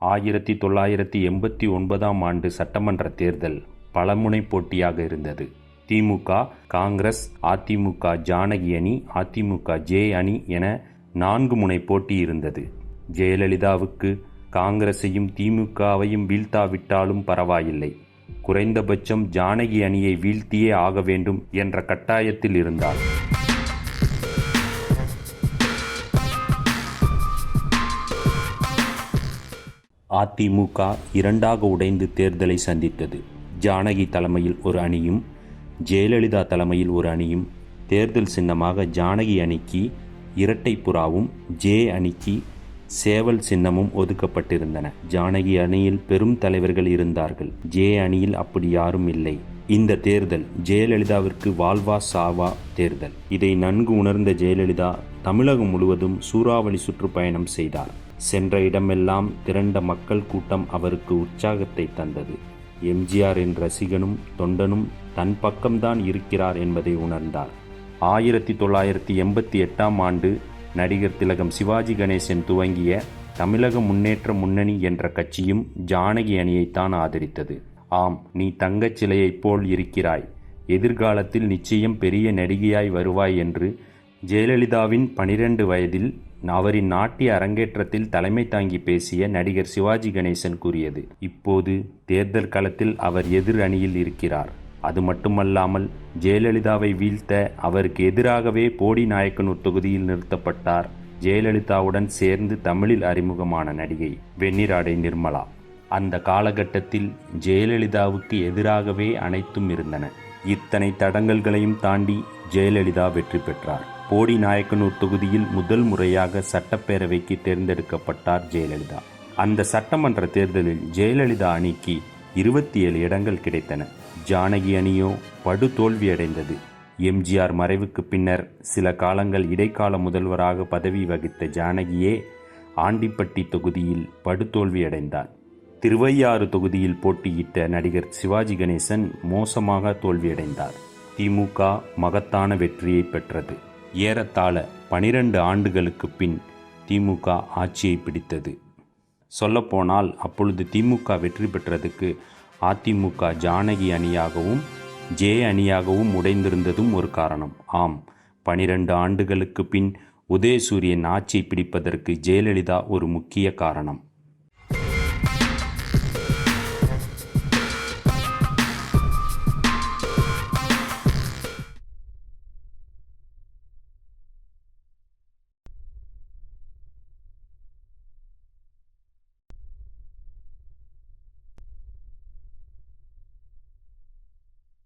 ஆயிரத்தி தொள்ளாயிரத்தி எண்பத்தி ஒன்பதாம் ஆண்டு சட்டமன்ற தேர்தல் பலமுனை போட்டியாக இருந்தது. திமுக காங்கிரஸ் அதிமுக ஜானகி அணி அதிமுக ஜே அணி என நான்கு முனை போட்டி இருந்தது. ஜெயலலிதாவுக்கு காங்கிரஸையும் திமுகவையும் வீழ்த்தாவிட்டாலும் பரவாயில்லை. குறைந்தபட்சம் ஜானகி அணியை வீழ்த்தியே ஆக வேண்டும் என்ற கட்டாயத்தில் இருந்தார். அதிமுக இரண்டாக உடைந்து தேர்தலை சந்தித்தது. ஜானகி தலைமையில் ஒரு அணியும் ஜெயலலிதா தலைமையில் ஒரு அணியும் தேர்தல் சின்னமாக ஜானகி அணிக்கு இரட்டை புறாவும் ஜே அணிக்கு சேவல் சின்னமும் ஒதுக்கப்பட்டிருந்தன. ஜானகி அணியில் பெரும் தலைவர்கள் இருந்தார்கள். ஜே அணியில் அப்படி யாரும் இல்லை. இந்த தேர்தல் ஜெயலலிதாவிற்கு வாழ்வா சாவா தேர்தல். இதை நன்கு உணர்ந்த ஜெயலலிதா தமிழகம் முழுவதும் சூறாவளி சுற்றுப்பயணம் செய்தார். சென்ற இடமெல்லாம் திரண்ட மக்கள் கூட்டம் அவருக்கு உற்சாகத்தை தந்தது. எம்ஜிஆரின் ரசிகனும் தொண்டனும் தன் பக்கம்தான் இருக்கிறார் என்பதை உணர்ந்தார். ஆயிரத்தி தொள்ளாயிரத்தி எண்பத்தி எட்டாம் ஆண்டு நடிகர் திலகம் சிவாஜி கணேசன் துவங்கிய தமிழக முன்னேற்ற முன்னணி என்ற கட்சியும் ஜானகி அணியைத்தான் ஆதரித்தது. ஆம் நீ தங்கச் சிலையைப் போல் இருக்கிறாய். எதிர்காலத்தில் நிச்சயம் பெரிய நடிகையாய் வருவாய் என்று ஜெயலலிதாவின் பனிரெண்டு வயதில் அவரின் நாட்டிய அரங்கேற்றத்தில் தலைமை தாங்கி பேசிய நடிகர் சிவாஜி கணேசன் கூறியது இப்போது தேர்தல் களத்தில் அவர் எதிர் அணியில் இருக்கிறார். அது மட்டுமல்லாமல் ஜெயலலிதாவை வீழ்த்த அவருக்கு எதிராகவே போடி நாயக்கனூர் தொகுதியில் நிறுத்தப்பட்டார். ஜெயலலிதாவுடன் சேர்ந்து தமிழில் அறிமுகமான நடிகை வெண்ணிராடை நிர்மலா. அந்த காலகட்டத்தில் ஜெயலலிதாவுக்கு எதிராகவே அனைத்தும் இருந்தன. இத்தனை தடங்கல்களையும் தாண்டி ஜெயலலிதா வெற்றி பெற்றார். போடி நாயக்கனூர் தொகுதியில் முதல் முறையாக சட்டப்பேரவைக்கு தேர்ந்தெடுக்கப்பட்டார் ஜெயலலிதா. அந்த சட்டமன்ற தேர்தலில் ஜெயலலிதா அணிக்கு இருபத்தி ஏழு இடங்கள் கிடைத்தன. ஜானகி அணியோ படு தோல்வியடைந்தது. எம்ஜிஆர் மறைவுக்கு பின்னர் சில காலங்கள் இடைக்கால முதல்வராக பதவி வகித்த ஜானகியே ஆண்டிப்பட்டி தொகுதியில் படுதோல்வியடைந்தார் திருவையாறு தொகுதியில் போட்டியிட்ட நடிகர் சிவாஜி கணேசன் மோசமாக தோல்வியடைந்தார். திமுக மகத்தான வெற்றியை பெற்றது. ஏறத்தாழ பனிரெண்டு ஆண்டுகளுக்கு பின் திமுக ஆட்சியை பிடித்தது. சொல்லப்போனால் அப்பொழுது திமுக வெற்றி பெற்றதுக்கு அதிமுக ஜானகி அணியாகவும் ஜே அணியாகவும் உடைந்திருந்ததும் ஒரு காரணம். ஆம் பனிரெண்டு ஆண்டுகளுக்கு பின் உதயசூரியன் ஆட்சியை பிடிப்பதற்கு ஜெயலலிதா ஒரு முக்கிய காரணம்.